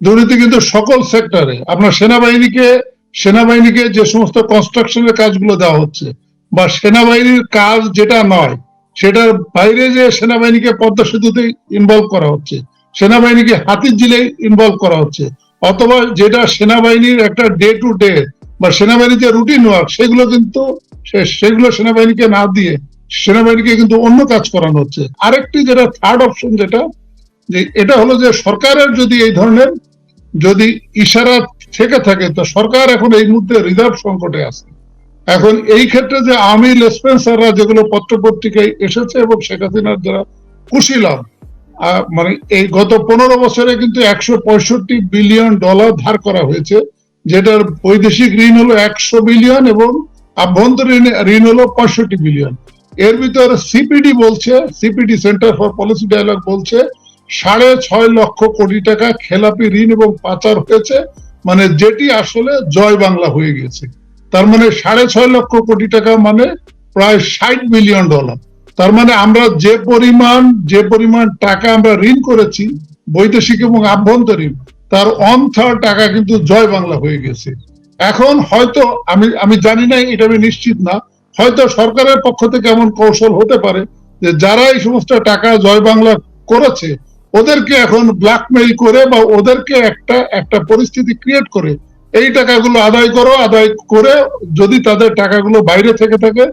দুর্নীতি কিন্তু সকল সেক্টরে আপনার সেনাবাহিনীকে সেনাবাহিনীকে যে সমস্ত কনস্ট্রাকশনের কাজগুলো দেওয়া হচ্ছে, বা সেনাবাহিনীর কাজ যেটা নয়, সেটার বাইরে যে সেনাবাহিনীকে পদ্মা সেতুতে ইনভলভ করা হচ্ছে, সেনাবাহিনীকে হাতির জিলে ইনভলভ করা হচ্ছে, অথবা যেটা সেনাবাহিনীর একটা ডে টু ডে বা সেনাবাহিনীর যে রুটিন ওয়ার্ক সেগুলো কিন্তু সেগুলো সেনাবাহিনীকে না দিয়ে সেনাবাহিনীকে কিন্তু অন্য কাজ করানো হচ্ছে। আরেকটি যেটা থার্ড অপশন যেটা, যে এটা হলো যে সরকারের যদি এই ধরনের যদি ইশারা থেকে থাকে তো সরকার এখন এই মুহূর্তে রিজার্ভ সংকটে আছে। এখন এই ক্ষেত্রে যে আমির লেসপেন্সাররা যেগুলো পত্র পত্রিকায় এসেছে এবং শেখ হাসিনার কুশীলভ আহ, মানে এই গত পনেরো বছরে কিন্তু একশো পঁয়ষট্টি বিলিয়ন ডলার ধার করা হয়েছে যেটার বৈদেশিক ঋণ হলো একশো বিলিয়ন এবং আভ্যন্তরীণ ঋণ হলো পঁয়ষট্টি বিলিয়ন। এর ভিতরে সিপিডি বলছে CPD centre for policy dialogue বলছে সাড়ে ছয় লক্ষ কোটি টাকা খেলাপি ঋণ এবং পাচার হয়েছে। মানে যেটি আসলে জয় বাংলা হয়ে গেছে। তার মানে সাড়ে ছয় লক্ষ কোটি টাকা মানে প্রায় ষাট বিলিয়ন ডলার। তার মানে আমরা যে পরিমাণ যে পরিমাণ টাকা আমরা ঋণ করেছি, বৈদেশিক এবং আভ্যন্তরীণ, তার অন টাকা কিন্তু জয় বাংলা হয়ে গেছে। এখন হয়তো আমি আমি জানি না, এটা আমি নিশ্চিত না। হয়তো সরকারের পক্ষ থেকে এমন কৌশল হতে পারে যে যারা এই সমস্ত টাকা জয় বাংলা করেছে ওদেরকে এখন ব্ল্যাকমেইল করে বা ওদেরকে একটা একটা পরিস্থিতি ক্রিয়েট করে, এই টাকাগুলো আদায় করো, আদায় করে যদি তাদের টাকাগুলো বাইরে থেকে থাকে,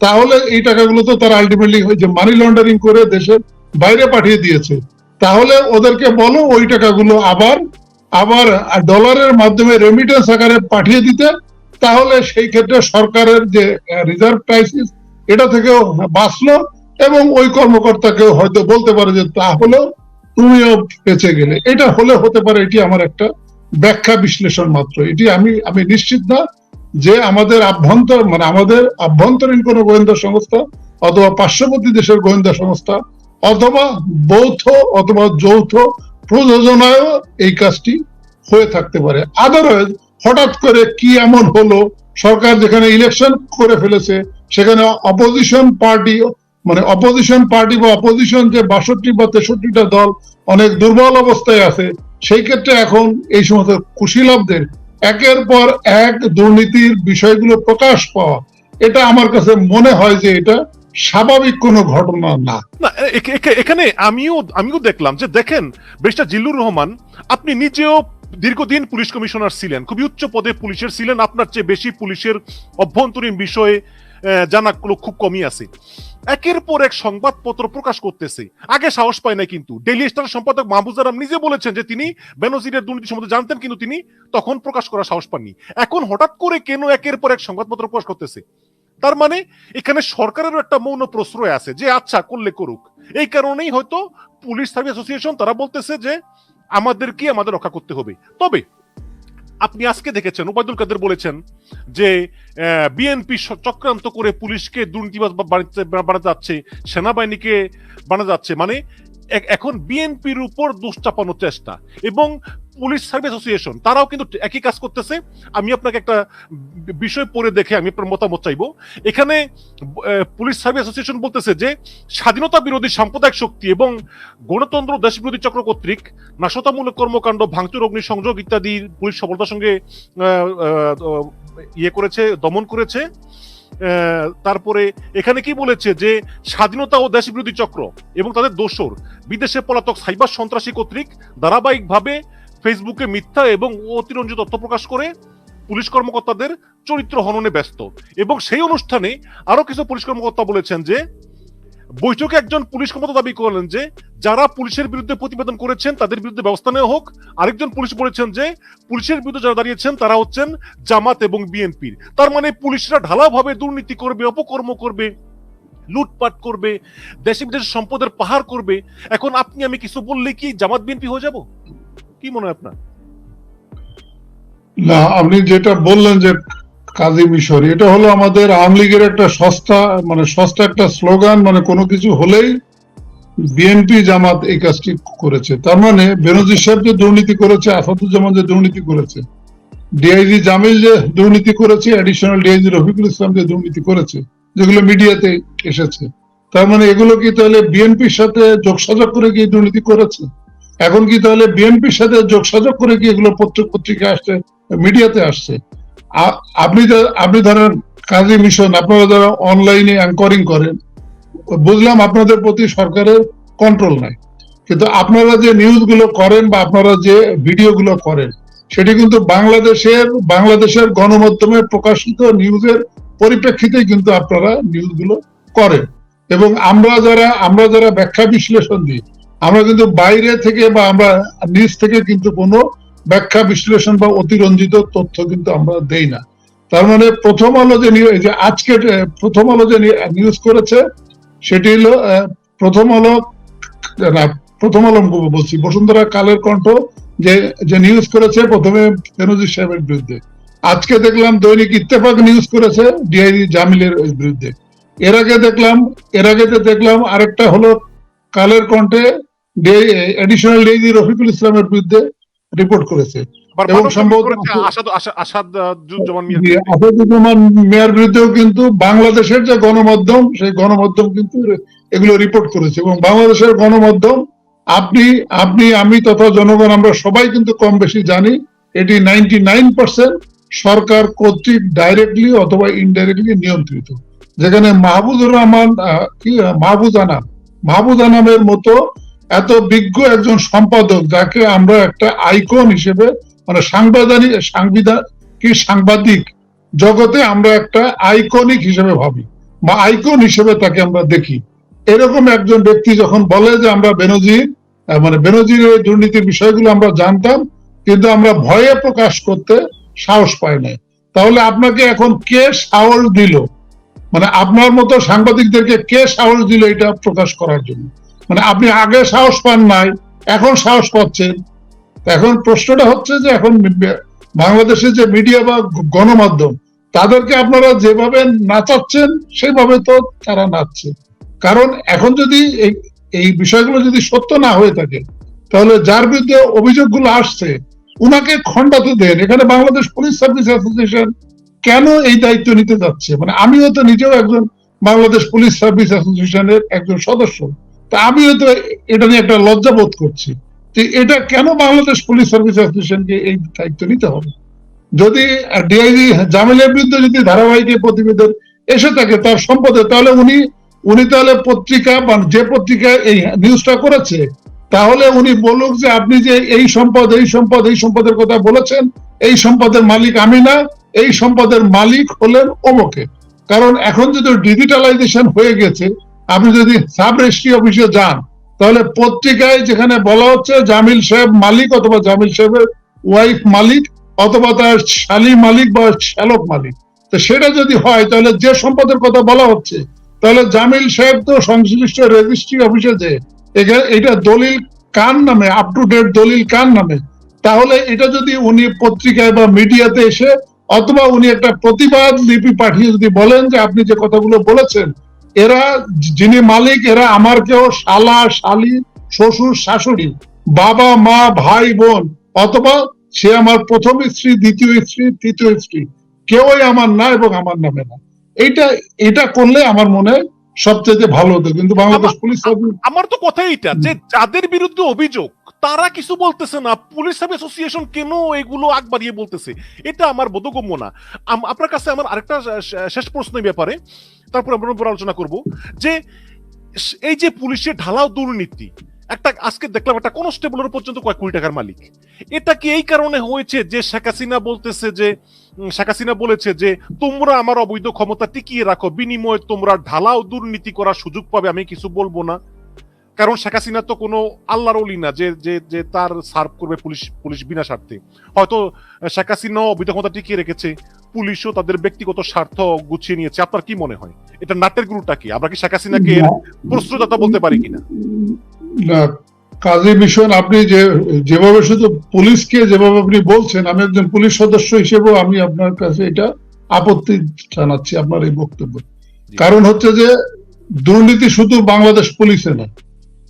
তাহলে এই টাকাগুলো তো তারা আলটিমেটলি যে মানি লন্ডারিং করে দেশের বাইরে পাঠিয়ে দিয়েছে। তাহলে ওদেরকে বলো ওই টাকাগুলো আবার আবার ডলারের মাধ্যমে রেমিটেন্স আকারে পাঠিয়ে দিতে, তাহলে সেই ক্ষেত্রে সরকারের যে রিজার্ভ ক্রাইসিস এটা থেকেও বাঁচলো এবং ওই কর্মকর্তাকেও হয়তো বলতে পারে যে তাহলেও তুমিও বেঁচে গেলে। এটা হলে হতে পারে, এটি আমার একটা ব্যাখ্যা বিশ্লেষণ মাত্র। এটি আমি আমি নিশ্চিত না যে আমাদের আভ্যন্তর মানে আমাদের আভ্যন্তরীণ কোনো গোয়েন্দা সংস্থা অথবা পার্শ্ববর্তী দেশের গোয়েন্দা সংস্থা অথবা বৌথ অথবা যৌথ প্রযোজনায়ও এই কাজটি হয়ে থাকতে পারে। আদারওয়াইজ হঠাৎ করে কি এমন হলো? সরকার যেখানে ইলেকশন করে ফেলেছে, সেখানে অপোজিশন পার্টি মানে অপোজিশন পার্টি বা অপোজিশন যে বাষট্টি বা তেষট্টিটা দল অনেক দুর্বল অবস্থায় আছে, সেই ক্ষেত্রে এখন এই সমস্ত কুশীলভদের একের পর এক দুর্নীতির বিষয়গুলো প্রকাশ পাওয়া, এটা আমার কাছে মনে হয় যে এটা স্বাভাবিক কোনো ঘটনা না। এখানে আমিও আমিও দেখলাম যে দেখেন, ব্যারিস্টার জিল্লুর রহমান, আপনি নিজেও দীর্ঘদিন পুলিশ কমিশনার ছিলেন, খুবই উচ্চ পদে পুলিশের ছিলেন, আপনার চেয়ে বেশি পুলিশের অভ্যন্তরীণ বিষয়ে আহ, জানা গুলো খুব কমই আছে। একের পর এক সংবাদপত্র প্রকাশ করতেছে। আগে সাহস পায় না কিন্তু। ডেইলি স্টার সম্পাদক মাহবুজ আরাম নিজে বলেছেন যে তিনি বেনজিরের দুর্নীতি সম্বন্ধে জানতেন কিন্তু তিনি তখন প্রকাশ করার সাহস পাননি। এখন হঠাৎ করে কেন একের পর এক সংবাদপত্র প্রকাশ করতেছে? তার মানে এখানে সরকারেরও একটা মৌন প্রশ্রয় আছে যে আচ্ছা করলে করুক। এই কারণেই হয়তো পুলিশ সার্ভিস অ্যাসোসিয়েশন তারা বলতেছে যে আমাদেরকে আমাদের রক্ষা করতে হবে। তবে আপনি আজকে দেখেছেন, ওবায়দুল কাদের বলেছেন যে বিএনপি চক্রান্ত করে পুলিশকে দুর্নীতিবাদ বানাতে যাচ্ছে, সেনাবাহিনীকে বানা যাচ্ছে। মানে এখন বিএনপির উপর দোষ চাপানোর চেষ্টা এবং পুলিশ সার্ভিস অ্যাসোসিয়েশন, তারাও কিন্তু একই কাজ করতেছে। আমি আপনাকে একটা বিষয় পড়ে দেখে আমি আপনার মতামত চাইব। এখানে পুলিশ সার্ভিস অ্যাসোসিয়েশন বলতেছে যে, স্বাধীনতা বিরোধী সাম্প্রদায়িক শক্তি এবং গণতন্ত্র দেশ বিরোধী চক্র কর্তৃক নাশতামূলক কর্মকাণ্ড, ভাঙচুর অগ্নিসংযোগ ইত্যাদি পুলিশ সফলতার সঙ্গে ইয়ে করেছে, দমন করেছে। তারপরে এখানে কি বলেছে যে স্বাধীনতা ও দেশ বিরোধী চক্র এবং তাদের দোসর বিদেশে পলাতক সাইবার সন্ত্রাসী কর্তৃক ধারাবাহিকভাবে ফেসবুকে মিথ্যা এবং অতিরঞ্জিত তথ্য প্রকাশ করে পুলিশ কর্মকর্তাদের চরিত্র হননে ব্যস্ত। এবং সেই অনুষ্ঠানে আরও কিছু পুলিশ কর্মকর্তা বলেছেন যে বৈঠকে একজন পুলিশ কর্মকর্তা দাবি করলেন যে, যারা পুলিশের বিরুদ্ধে প্রতিবেদন করেছেন, তাদের বিরুদ্ধে ব্যবস্থা নেওয়া হোক। আরেকজন পুলিশ বলেছেন যে, পুলিশের বিরুদ্ধে যারা দাঁড়িয়েছেন, তারা হচ্ছেন জামাত এবং বিএনপির। তার মানে পুলিশরা ঢালাভাবে দুর্নীতি করবে, অপকর্ম করবে, লুটপাট করবে দেশে বিদেশে সম্পদের পাহাড় করবে। এখন আপনি, আমি কিছু বললে কি জামাত বিএনপি হয়ে যাব? কি মনে হয় আপনার? না, আপনি যেটা বললেন যে কাজী মিশরি। এটা হলো আমাদের আওয়ামী লীগের একটা সস্তা মানে সস্তা একটা স্লোগান মানে কোনো কিছু হলেই বিএনপি জামাত এই কাজটি করেছে। তার মানে বেনজির সাহেব যে দুর্নীতি করেছে, আসাদুজ্জামান যে দুর্নীতি করেছে, ডিআইজি জামিল যে দুর্নীতি করেছে অ্যাডিশনাল ডিআইজি রফিকুল ইসলাম যে দুর্নীতি করেছে, যেগুলো মিডিয়াতে এসেছে। তার মানে এগুলো কি তাহলে বিএনপির সাথে যোগসাজগ করে কি দুর্নীতি করেছে? এখন কি তাহলে বিএনপির সাথে যোগসাযোগ করে কি এগুলো পত্র পত্রিকা আসছে, মিডিয়াতে আসছে? আপনি আপনি ধরেন কাজী মিশন, আপনারা যারা অনলাইনে অ্যাঙ্করিং করেন, বুঝলাম আপনাদের প্রতি সরকারের কন্ট্রোল নাই। কিন্তু আপনারা যে নিউজগুলো করেন বা আপনারা যে ভিডিওগুলো করেন, সেটি কিন্তু বাংলাদেশের বাংলাদেশের গণমাধ্যমে প্রকাশিত নিউজের পরিপ্রেক্ষিতে কিন্তু আপনারা নিউজগুলো করেন। এবং আমরা যারা আমরা যারা ব্যাখ্যা বিশ্লেষণ দিই, আমরা কিন্তু বাইরে থেকে বা আমরা নিজ থেকে কিন্তু কোনো ব্যাখ্যা বিশ্লেষণ বা অতিরঞ্জিত তথ্য কিন্তু আমরা দেই না। তার মানে প্রথম আলো যে যে আজকে প্রথম আলো যে নিউজ করেছে, সেটি হলো প্রথম আলো, না, প্রথম আলো বলছি, বসুন্ধরা কালের কণ্ঠ যে যে নিউজ করেছে, প্রথমে বেনজির সাহেবের বিরুদ্ধে। আজকে দেখলাম দৈনিক ইত্তেফাক নিউজ করেছে ডিআইজি জামিলের বিরুদ্ধে। এর আগে দেখলাম, এর আগে দেখলাম, আরেকটা হলো কালের কণ্ঠে এডিশনাল ডিআইজি রফিকুল ইসলামের বিরুদ্ধে রিপোর্ট করেছে। এবং সম্ভবত-। আসাদুজ্জামান মেয়ার বিরুদ্ধেও কিন্তু বাংলাদেশের যে গণমাধ্যম সেই গণমাধ্যম কিন্তু এগুলো রিপোর্ট করেছে। এবং বাংলাদেশের গণমাধ্যম আপনি আপনি আমি তথা জনগণ আমরা সবাই কিন্তু কম বেশি জানি এটি নাইনটি নাইন পার্সেন্ট সরকার কর্তৃক ডাইরেক্টলি অথবা ইনডাইরেক্টলি নিয়ন্ত্রিত। যেখানে মাহবুবুর রহমান কি আহ, মাহবুজ আনাম। মাহবুজ আনামের মতো এত বিজ্ঞ একজন সম্পাদক যাকে আমরা একটা আইকন হিসেবে মানে সাংবিধানিক সাংবিধান, কি সাংবাদিক জগতে আমরা একটা আইকনিক হিসেবে ভাবি বা আইকন হিসেবে তাকে আমরা দেখি। এরকম একজন ব্যক্তি যখন বলে যে আমরা বেনজির মানে বেনজির এই দুর্নীতির বিষয়গুলো আমরা জানতাম, কিন্তু আমরা ভয়ে প্রকাশ করতে সাহস পাই নাই। তাহলে আপনাকে এখন কে সাহস দিল? মানে আপনার মতো সাংবাদিকদেরকে কে সাহস দিল এটা প্রকাশ করার জন্য? মানে আপনি আগে সাহস পান নাই, এখন সাহস পাচ্ছেন। এখন প্রশ্নটা হচ্ছে যে এখন বাংলাদেশের যে মিডিয়া বা গণমাধ্যম, তাদেরকে আপনারা যেভাবে নাচাচ্ছেন, সেভাবে তো তারা নাচছে। কারণ এখন যদি এই বিষয়গুলো যদি সত্য না হয়ে থাকে, তাহলে যার বিরুদ্ধে অভিযোগগুলো আসছে, উনাকে খণ্ডাতে দেন। এখানে বাংলাদেশ পুলিশ সার্ভিস অ্যাসোসিয়েশন কেন এই দায়িত্ব নিতে যাচ্ছে? মানে আমিও তো নিজেও একজন বাংলাদেশ পুলিশ সার্ভিস অ্যাসোসিয়েশনের একজন সদস্য। তা আমিও তো এটা নিয়ে একটা লজ্জা বোধ করছি যে এটা কেন বাংলাদেশ পুলিশ সার্ভিস অ্যাসোসিয়েশনকে এই দায়িত্ব নিতে হবে? যদি ডিআইজি জামিলের বিরুদ্ধে যদি ধারাবাহিক প্রতিবেদন এসে থাকে তার সম্পদে, তাহলে উনি উনি তাহলে পত্রিকা বা যে পত্রিকায় এই নিউজটা করেছে, তাহলে উনি বলুক যে আপনি যে এই সম্পদ এই সম্পদ, এই সম্পদের কথা বলেছেন, এই সম্পদের মালিক আমি না, এই সম্পদের মালিক হলেন অমুকে কারণ এখন যদি ডিজিটালাইজেশন হয়ে গেছে আপনি যদি সাব রেজিস্ট্রি অফিসে যান, তাহলে পত্রিকায় যেখানে বলা হচ্ছে জামিল সাহেব মালিক অথবা জামিল সাহেবের ওয়াইফ মালিক অথবা তার শালী মালিক বা শ্যালক মালিক। তো সেটা যদি হয়, তাহলে যে সম্পদের কথা বলা হচ্ছে, তাহলে জামিল সাহেব তো সংশ্লিষ্ট রেজিস্ট্রি অফিসে যে এটা দলিল কার নামে আপ টু ডেট দলিল কার নামে? তাহলে এটা যদি উনি পত্রিকায় বা মিডিয়াতে এসে, অথবা উনি একটা প্রতিবাদ লিপি পাঠিয়ে যদি বলেন যে আপনি যে কথাগুলো বলেছেন এরা যিনি মালিক এরা আমার কেউ শালা শালি শ্বশুর শাশুড়ি বাবা মা ভাই বোন অথবা সে আমার প্রথম স্ত্রী দ্বিতীয় স্ত্রী তৃতীয় স্ত্রী। কেউই আমার না এবং আমার নামে না। এইটা এটা করলে আমার মনে হয় সবচেয়ে ভালো হতো। কিন্তু বাংলাদেশ পুলিশ আমার তো কথা এটা যে যাদের বিরুদ্ধে অভিযোগ তারা কিছু বলতেছে না, পুলিশ সাব অ্যাসোসিয়েশন কেন এগুলো আগ বাড়িয়ে বলতেছে? এটা আমার বোধগম্য না। আপনার কাছে আমার আরেকটা শেষ প্রশ্নের ব্যাপারে, তারপর আমরা আলোচনা করব যে এই যে পুলিশের ঢালাও দুর্নীতি, একটা আজকে দেখলাম একটা কনস্টেবলের পর্যন্ত কয়েক কোটি টাকার মালিক। এটা কি এই কারণে হয়েছে যে শেখ হাসিনা বলতেছে যে শেখ হাসিনা বলেছে যে, তোমরা আমার অবৈধ ক্ষমতা টিকিয়ে রাখো, বিনিময়ে তোমরা ঢালাও দুর্নীতি করার সুযোগ পাবে, আমি কিছু বলব না। কারণ শেখ হাসিনা তো কোনো আল্লাহর অলি না যে যে যে তার সার্ভ করবে পুলিশ পুলিশ বিনা স্বার্থে। হয়তো শেখ হাসিনাও অবৈধ ক্ষমতা টিকিয়ে রেখেছে পুলিশও তাদের ব্যক্তিগত স্বার্থ গুছিয়ে নিয়েছে। আপনার কি মনে হয়? এটা নাটের গুরুটা কি? আমরা কি শেখ হাসিনাকে প্রশ্রদাতা বলতে পারি কিনা? কাজী মিশন আপনি যে যেভাবে শুধু পুলিশকে যেভাবে আপনি বলছেন আমি একজন পুলিশ সদস্য হিসেবেও আমি আপনার কাছে এটা আপত্তি জানাচ্ছি আপনার এই বক্তব্য। কারণ হচ্ছে যে দুর্নীতি শুধু বাংলাদেশ পুলিশে না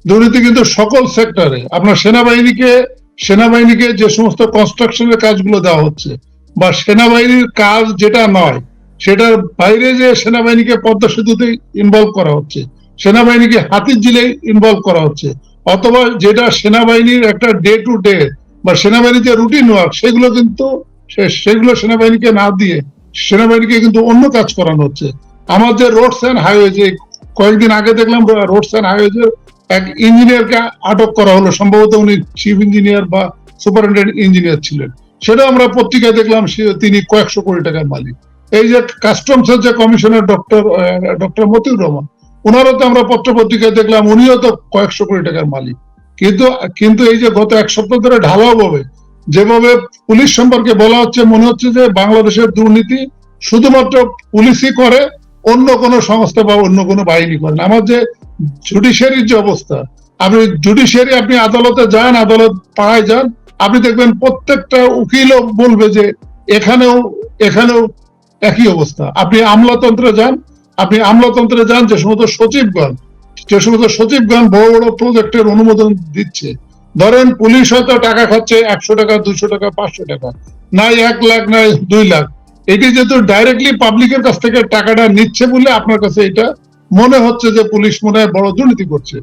দুর্নীতি কিন্তু সকল সেক্টরে আপনার সেনাবাহিনীকে সেনাবাহিনীকে যে সমস্ত কনস্ট্রাকশনের কাজগুলো দেওয়া হচ্ছে, বা সেনাবাহিনীর কাজ যেটা নয়, সেটার বাইরে যে সেনাবাহিনীকে পদ্মা সেতুতে ইনভলভ করা হচ্ছে, সেনাবাহিনীকে হাতির জিলে ইনভলভ করা হচ্ছে, অথবা যেটা সেনাবাহিনীর একটা ডে টু ডে বা সেনাবাহিনীর যে রুটিন ওয়ার্ক সেগুলো কিন্তু সেগুলো সেনাবাহিনীকে না দিয়ে সেনাবাহিনীকে কিন্তু অন্য কাজ করানো হচ্ছে। আমার যে রোডস অ্যান্ড হাইওয়ে যে কয়েকদিন আগে দেখলাম রোডস অ্যান্ড হাইওয়ে এক ইঞ্জিনিয়ারকে আটক করা হলো। সম্ভবত উনি চিফ ইঞ্জিনিয়ার বা সুপারিনটেন্ডেন্ট ইঞ্জিনিয়ার ছিলেন। সেটা আমরা পত্রিকায় দেখলাম তিনি কয়েকশো কোটি টাকার মালিক। এই যে কাস্টমস যে commissioner doctor doctor Motiur Rahman, ওনারও তো আমরা পত্র পত্রিকায় দেখলাম, উনিও তো কয়েকশো কোটি টাকার মালিক। কিন্তু কিন্তু এই যে গত এক সপ্তাহ ধরে ঢালাও ভাবে, যেভাবে পুলিশ সম্পর্কে বলা হচ্ছে, মনে হচ্ছে যে বাংলাদেশের দুর্নীতি শুধুমাত্র পুলিশই করে অন্য কোনো সংস্থা বা অন্য কোনো বাহিনী করে না। আমার যে জুডিশিয়ারির যে অবস্থা, আপনি জুডিশিয়ারি আপনি আদালতে যান, আদালত পাড়ায় যান, আপনি দেখবেন প্রত্যেকটা উকিলও বলবে যে এখানেও এখানেও একই অবস্থা। আপনি আমলাতন্ত্রে যান, আপনি আমলাতন্ত্রে যান, যে সমস্ত সচিবগণ, যে সমস্ত সচিবগণ বড় বড় প্রজেক্টের অনুমোদন দিচ্ছে। ধরেন পুলিশ হয়তো টাকা খাচ্ছে একশো টাকা, দুশো টাকা, পাঁচশো টাকা। নাই এক লাখ, নাই দুই লাখ। এটি যেহেতু ডাইরেক্টলি পাবলিকের কাছ থেকে টাকাটা নিচ্ছে বলে আপনার কাছে এটা মনে হচ্ছে যে পুলিশ মনে হয় বড় দুর্নীতি করছে।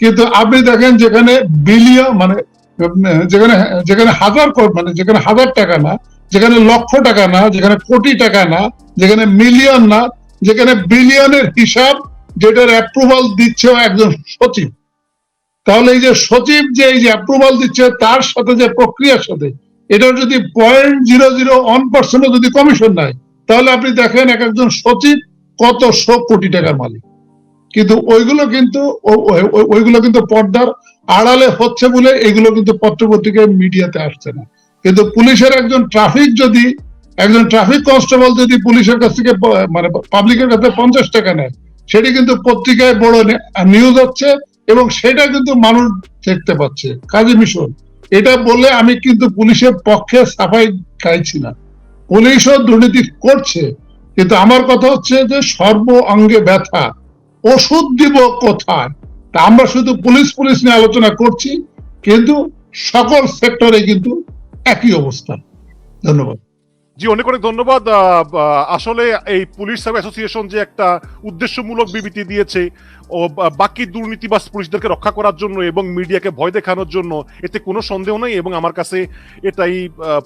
কিন্তু আপনি দেখেন যেখানে বিলিয়ন মানে যেখানে যেখানে হাজার মানে যেখানে হাজার টাকা না, যেখানে লক্ষ টাকা না, যেখানে কোটি টাকা না, যেখানে মিলিয়ন না, যেখানে বিলিয়নের হিসাব যেটার অ্যাপ্রুভাল দিচ্ছে একজন সচিব। তাহলে এই যে সচিব যে এই যে অ্যাপ্রুভাল দিচ্ছে, তার সাথে যে প্রক্রিয়ার সাথে এটার যদি পয়েন্ট জিরো জিরো ওয়ান পার্সেন্টও যদি কমিশন নেয়, তাহলে আপনি দেখেন এক একজন সচিব কত শো কোটি টাকার মালিক। কিন্তু ওইগুলো কিন্তু ওইগুলো কিন্তু পর্দার আড়ালে হচ্ছে বলে এগুলো কিন্তু পত্রপত্রিকায় মিডিয়াতে আসছে না। কিন্তু পুলিশের একজন ট্রাফিক যদি, একজন ট্রাফিক কনস্টেবল যদি পুলিশের কাছ থেকে মানে পাবলিকের কাছে পঞ্চাশ টাকা নেয়, সেটি কিন্তু পত্রিকায় বড় নিউজ হচ্ছে এবং সেটা কিন্তু মানুষ দেখতে পাচ্ছে। কাজী মিশন এটা বললে আমি কিন্তু পুলিশের পক্ষে সাফাই গাইছি না। পুলিশও দুর্নীতি করছে, কিন্তু আমার কথা হচ্ছে যে সর্ব অঙ্গে ব্যথা। ওষুধ দিব কোথায়? তা আমরা শুধু পুলিশ পুলিশ নিয়ে আলোচনা করছি, কিন্তু সকল সেক্টরে কিন্তু একই অবস্থা। ধন্যবাদ। জি, অনেক অনেক ধন্যবাদ। আসলে এই পুলিশ সার্ভিস অ্যাসোসিয়েশন যে একটা উদ্দেশ্যমূলক বিবৃতি দিয়েছে ও বাকি দুর্নীতিবাজ পুলিশদেরকে রক্ষা করার জন্য এবং মিডিয়াকে ভয় দেখানোর জন্য, এতে কোনো সন্দেহ নেই এবং আমার কাছে এটাই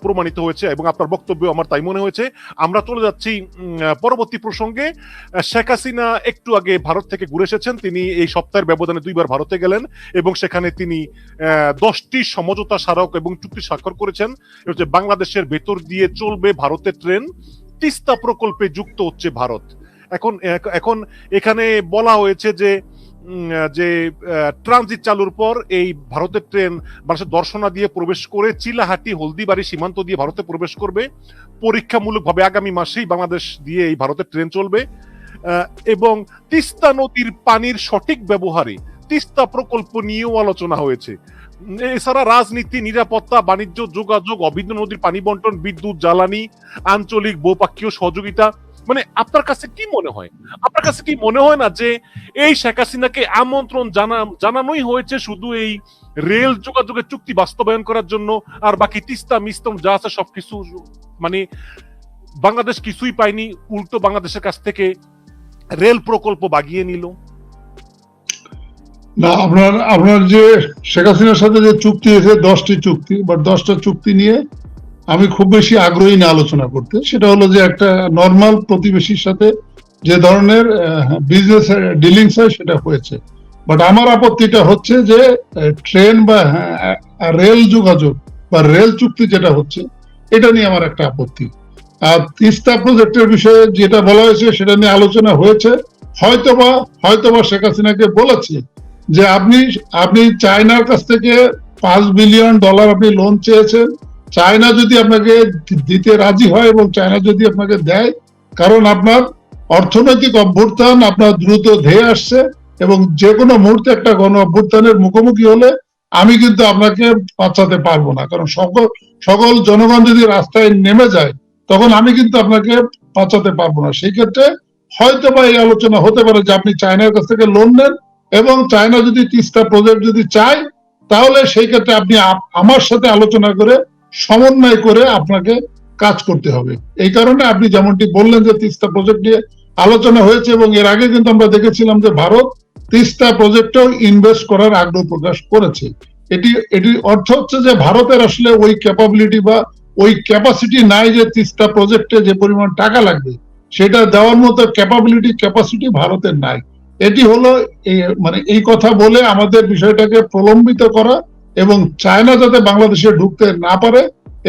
প্রমাণিত হয়েছে এবং আপনার বক্তব্য আমার তাই মনে হয়েছে। আমরা চলে যাচ্ছি পরবর্তী প্রসঙ্গে। শেখ হাসিনা একটু আগে ভারত থেকে ঘুরে এসেছেন। তিনি এই সপ্তাহের ব্যবধানে দুইবার ভারতে গেলেন এবং সেখানে তিনি দশটি সমঝোতা স্মারক এবং চুক্তি স্বাক্ষর করেছেন। হচ্ছে বাংলাদেশের ভেতর দিয়ে চলবে ভারতের ট্রেন। তিস্তা প্রকল্পে যুক্ত হচ্ছে ভারত। এখন এখন এখানে বলা হয়েছে যে যে ট্রানজিট চালুর পর এই ভারতের ট্রেন বাংলাদেশের দর্শনা দিয়ে প্রবেশ করে চিলাহাটি, হলদিবাড়ি সীমান্ত দিয়ে ভারতে প্রবেশ করবে। পরীক্ষামূলকভাবে আগামী মাসেই বাংলাদেশ দিয়ে এই ভারতের ট্রেন চলবে। এবং তিস্তা নদীর পানির সঠিক ব্যবহারে তিস্তা প্রকল্প নিয়েও আলোচনা হয়েছে। এছাড়া রাজনীতি, নিরাপত্তা, বাণিজ্য, যোগাযোগ, অভিন্ন নদীর পানি বন্টন, বিদ্যুৎ, জ্বালানি, আঞ্চলিক, বহুপাক্ষীয় সহযোগিতা মানে আপনার কাছে কি মনে হয়? আপনার কাছে কি মনে হয় না যে এই শেখ হাসিনাকে আমন্ত্রণ জানা, জানানোই হয়েছে শুধু এই রেল যোগাযোগের চুক্তি বাস্তবায়ন করার জন্য আর বাকি তিস্তা, মিস্তম যা আছে সবকিছু মানে বাংলাদেশ কিছুই পায়নি, উল্টো বাংলাদেশের কাছ থেকে রেল প্রকল্প বাগিয়ে নিল। না, আপনার আপনার যে শেখ হাসিনার সাথে যে চুক্তি হয়েছে, দশটি চুক্তি, বা দশটা চুক্তি নিয়ে আমি খুব বেশি আগ্রহী না আলোচনা করতে। সেটা হলো যে একটা নর্মাল প্রতিবেশীর সাথে যে ধরনের বিজনেস ডিলিংস হয় সেটা হয়েছে। বাট আমার আপত্তিটা হচ্ছে যে ট্রেন বা রেল যোগাযোগ বা রেল চুক্তি যেটা হচ্ছে, এটা নিয়ে আমার একটা আপত্তি। আর তিস্তা প্রজেক্টের বিষয়ে যেটা বলা হয়েছে সেটা নিয়ে আলোচনা হয়েছে। হয়তোবা হয়তোবা শেখ হাসিনাকে বলেছে যে আপনি আপনি চায়নার কাছ থেকে পাঁচ বিলিয়ন ডলার আপনি লোন চেয়েছেন। চায়না যদি আপনাকে দিতে রাজি হয় এবং চায়না যদি আপনাকে দেয়, কারণ আপনার অর্থনৈতিক অভ্যুত্থান আপনার দ্রুত ধেয়ে আসছে এবং যে কোনো মুহূর্তে একটা গণ অভ্যুত্থানের মুখোমুখি হলে আমি কিন্তু আপনাকে বাঁচাতে পারব না। কারণ সকল সকল জনগণ যদি রাস্তায় নেমে যায়, তখন আমি কিন্তু আপনাকে বাঁচাতে পারব না। সেই ক্ষেত্রে হয়তো বা এই আলোচনা হতে পারে যে আপনি চায়নার কাছ থেকে লোন নেন এবং চায়না যদি তিস্তা প্রজেক্ট যদি চায়, তাহলে সেই ক্ষেত্রে আপনি আমার সাথে আলোচনা করে সমন্বয় করে আপনাকে কাজ করতে হবে। এই কারণে আপনি যেমনটি বললেন যে তিস্তা প্রজেক্ট নিয়ে আলোচনা হয়েছে এবং এর আগে কিন্তু আমরা দেখেছিলাম যে ভারত তিস্তা প্রজেক্টেও ইনভেস্ট করার আগ্রহ প্রকাশ করেছে। এটি এটির অর্থ হচ্ছে যে ভারতের আসলে ওই ক্যাপাবিলিটি বা ওই ক্যাপাসিটি নাই যে তিস্তা প্রজেক্টে যে পরিমাণ টাকা লাগবে, সেটা দেওয়ার মতো ক্যাপাবিলিটি ক্যাপাসিটি ভারতের নাই। এটি হলো মানে এই কথা বলে আমাদের বিষয়টাকে প্রলম্বিত করা এবং চায়না যাতে বাংলাদেশে ঢুকতে না পারে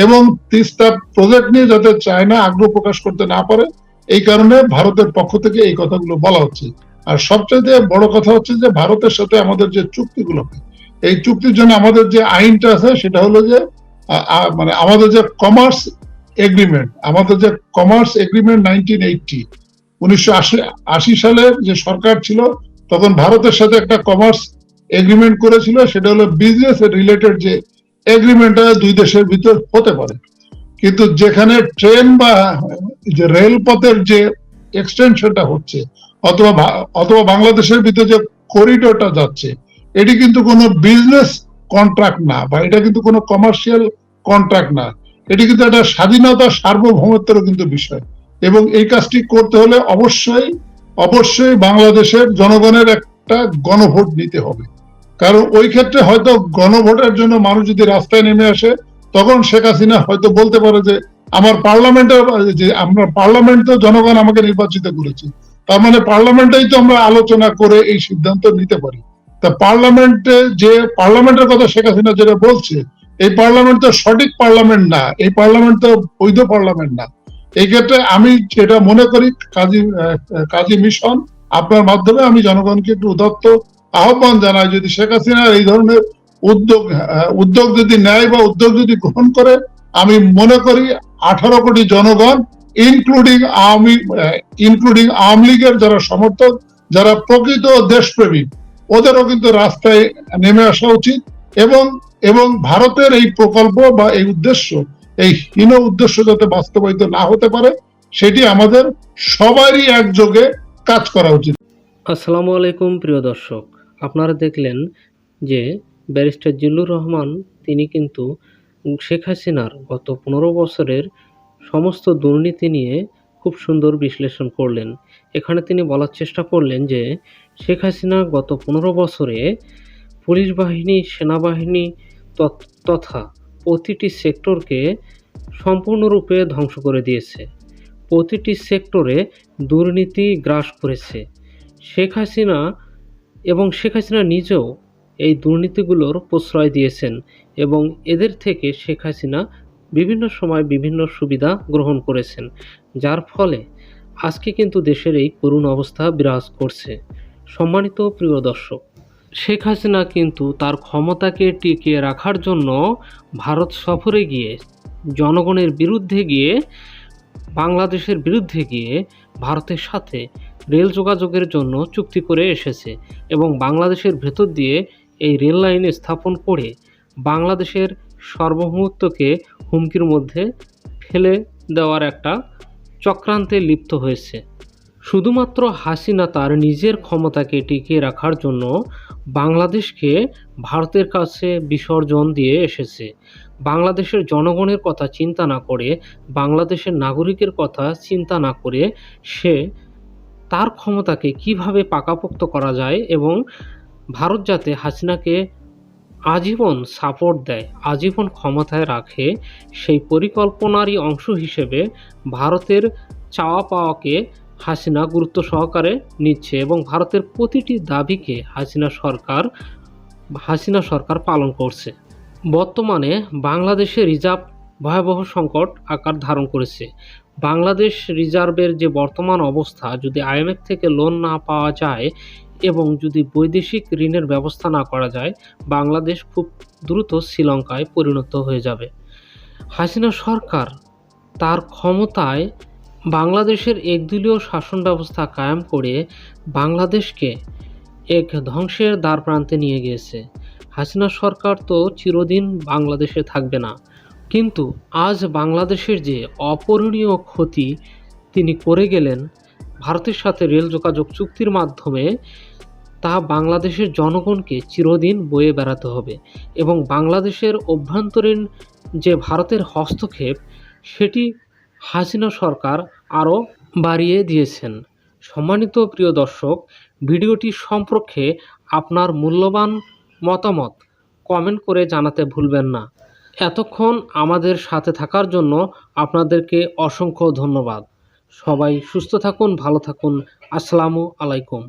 এবং তিস্তা প্রজেক্ট নিয়ে যাতে চায়না আগ্রহ প্রকাশ করতে না পারে, এই কারণে ভারতের পক্ষ থেকে এই কথাগুলো বলা হচ্ছে। আর সবচেয়ে বড় কথা হচ্ছে যে, ভারতের সাথে আমাদের যে চুক্তিগুলো এই চুক্তির জন্য আমাদের যে আইনটা আছে, সেটা হলো যে মানে আমাদের যে কমার্স এগ্রিমেন্ট আমাদের যে কমার্স এগ্রিমেন্ট নাইনটিন এইটটি উনিশশো সালের যে সরকার ছিল, তখন ভারতের সাথে একটা কমার্স এগ্রিমেন্ট করেছিল, সেটা হলো বিজনেস রিলেটেড যে এগ্রিমেন্টটা দুই দেশের ভিতর হতে পারে। কিন্তু যেখানে ট্রেন বা যে রেলপথের যে এক্সটেনশনটা হচ্ছে, অথবা অথবা বাংলাদেশের ভিতরে যে করিডোরটা যাচ্ছে, এটি কিন্তু কোনো বিজনেস কন্ট্রাক্ট না, বা এটা কিন্তু কোনো কমার্শিয়াল কন্ট্রাক্ট না। এটি কিন্তু একটা স্বাধীনতা সার্বভৌমত্বের কিন্তু বিষয়। এবং এই কাজটি করতে হলে অবশ্যই অবশ্যই বাংলাদেশের জনগণের একটা গণভোট নিতে হবে। কারণ ওই ক্ষেত্রে হয়তো গণভোটের জন্য মানুষ যদি রাস্তায় নেমে আসে, তখন শেখ হাসিনা হয়তো বলতে পারে যে, আমার পার্লামেন্টের, যে আমরা পার্লামেন্ট তো জনগণ আমাকে নির্বাচিত করেছে। তার মানে পার্লামেন্টেই তো আমরা আলোচনা করে এই সিদ্ধান্ত নিতে পারি। তা পার্লামেন্টে যে, পার্লামেন্টের কথা শেখ হাসিনা যেটা বলছে, এই পার্লামেন্ট তো সঠিক পার্লামেন্ট না, এই পার্লামেন্ট তো বৈধ পার্লামেন্ট না। এই ক্ষেত্রে আমি যেটা মনে করি, কাজী কাজী মিশন, আপনার মাধ্যমে আমি জনগণকে একটু উদাত্ত আহ্বান জানায় যদি শেখ হাসিনার এই ধরনের উদ্যোগ উদ্যোগ যদি নেয় বা উদ্যোগ যদি গ্রহণ করে, আমি মনে করি আঠারো কোটি জনগণ ইনক্লুডিং আওয়ামী ইনক্লুডিং আওয়ামী লীগের যারা সমর্থক, যারা প্রকৃত দেশপ্রেমিক ওদেরও কিন্তু রাস্তায় নেমে আসা উচিত এবং এবং ভারতের এই প্রকল্প বা এই উদ্দেশ্য, এই হীন উদ্দেশ্য যাতে বাস্তবায়িত না হতে পারে, সেটি আমাদের সবারই একযোগে কাজ করা উচিত। আসসালামু আলাইকুম, প্রিয় দর্শক। আপনারা দেখলেন যে ব্যারিস্টার জিল্লুর রহমান, তিনি কিন্তু শেখ হাসিনার গত পনেরো বছরের সমস্ত দুর্নীতি নিয়ে খুব সুন্দর বিশ্লেষণ করলেন। এখানে তিনি বলার চেষ্টা করলেন যে শেখ হাসিনা গত পনেরো বছরে পুলিশ বাহিনী, সেনাবাহিনী তথ- প্রতিটি সেক্টরকে সম্পূর্ণরূপে ধ্বংস করে দিয়েছে। প্রতিটি সেক্টরে দুর্নীতি গ্রাস করেছে। শেখ হাসিনা এবং শেখ হাসিনা নিজেও এই দুর্নীতিগুলোর প্রশ্রয় দিয়েছেন এবং এদের থেকে শেখ হাসিনা বিভিন্ন সময় বিভিন্ন সুবিধা গ্রহণ করেছেন, যার ফলে আজকে কিন্তু দেশের এই করুণ অবস্থা বিরাজ করছে। সম্মানিত প্রিয় দর্শক, শেখ হাসিনা কিন্তু তার ক্ষমতাকে টিকিয়ে রাখার জন্য ভারত সফরে গিয়ে, জনগণের বিরুদ্ধে গিয়ে, বাংলাদেশের বিরুদ্ধে গিয়ে ভারতের সাথে রেল যোগাযোগের জন্য চুক্তি করে এসেছে এবং বাংলাদেশের ভেতর দিয়ে এই রেল লাইন স্থাপন করে বাংলাদেশের সার্বভৌমত্বকে হুমকির মধ্যে ফেলে দেওয়ার একটা চক্রান্তে লিপ্ত হয়েছে। শুধুমাত্র হাসিনা তার নিজের ক্ষমতাকে টিকিয়ে রাখার জন্য বাংলাদেশকে ভারতের কাছে বিসর্জন দিয়ে এসেছে। বাংলাদেশের জনগণের কথা চিন্তা না করে, বাংলাদেশের নাগরিকের কথা চিন্তা না করে সে তার ক্ষমতাকে কীভাবে পাকাপোক্ত করা যায় এবং ভারত যাতে হাসিনাকে আজীবন সাপোর্ট দেয়, আজীবন ক্ষমতায় রাখে, সেই পরিকল্পনারই অংশ হিসেবে ভারতের চাওয়া পাওয়াকে হাসিনা গুরুত্ব সহকারে নিচ্ছে এবং ভারতের প্রতিটি দাবিকে হাসিনা সরকার হাসিনা সরকার পালন করছে। বর্তমানে বাংলাদেশে রিজার্ভ ভয়াবহ সংকট আকার ধারণ করেছে। বাংলাদেশ রিজার্ভের যে বর্তমান অবস্থা, যদি আইএমএফ থেকে লোন না পাওয়া যায় এবং যদি বৈদেশিক ঋণের ব্যবস্থা না করা যায়, বাংলাদেশ খুব দ্রুত শ্রীলঙ্কায় পরিণত হয়ে যাবে। হাসিনা সরকার তার ক্ষমতায় বাংলাদেশের একদলীয় শাসন ব্যবস্থা কায়েম করে বাংলাদেশকে এক ধ্বংসের দ্বার প্রান্তে নিয়ে গিয়েছে। হাসিনা সরকার তো চিরদিন বাংলাদেশে থাকবে না। কিন্তু আজ বাংলাদেশের যে অপূরণীয় ক্ষতি তিনি করে গেলেন, ভারতের সাথে রেল যোগাযোগ চুক্তির মাধ্যমে, তা বাংলাদেশের জনগণকে চিরদিন বয়ে বেড়াতে হবে এবং বাংলাদেশের অভ্যন্তরীণ যে ভারতের হস্তক্ষেপ, সেটি হাসিনা সরকার আরও বাড়িয়ে দিয়েছেন। সম্মানিত প্রিয় দর্শক, ভিডিওটি সম্পর্কে আপনার মূল্যবান মতামত কমেন্ট করে জানাতে ভুলবেন না। এতক্ষণ আমাদের সাথে থাকার জন্য আপনাদেরকে অসংখ্য ধন্যবাদ। সবাই সুস্থ থাকুন, ভালো থাকুন। আসসালামু আলাইকুম।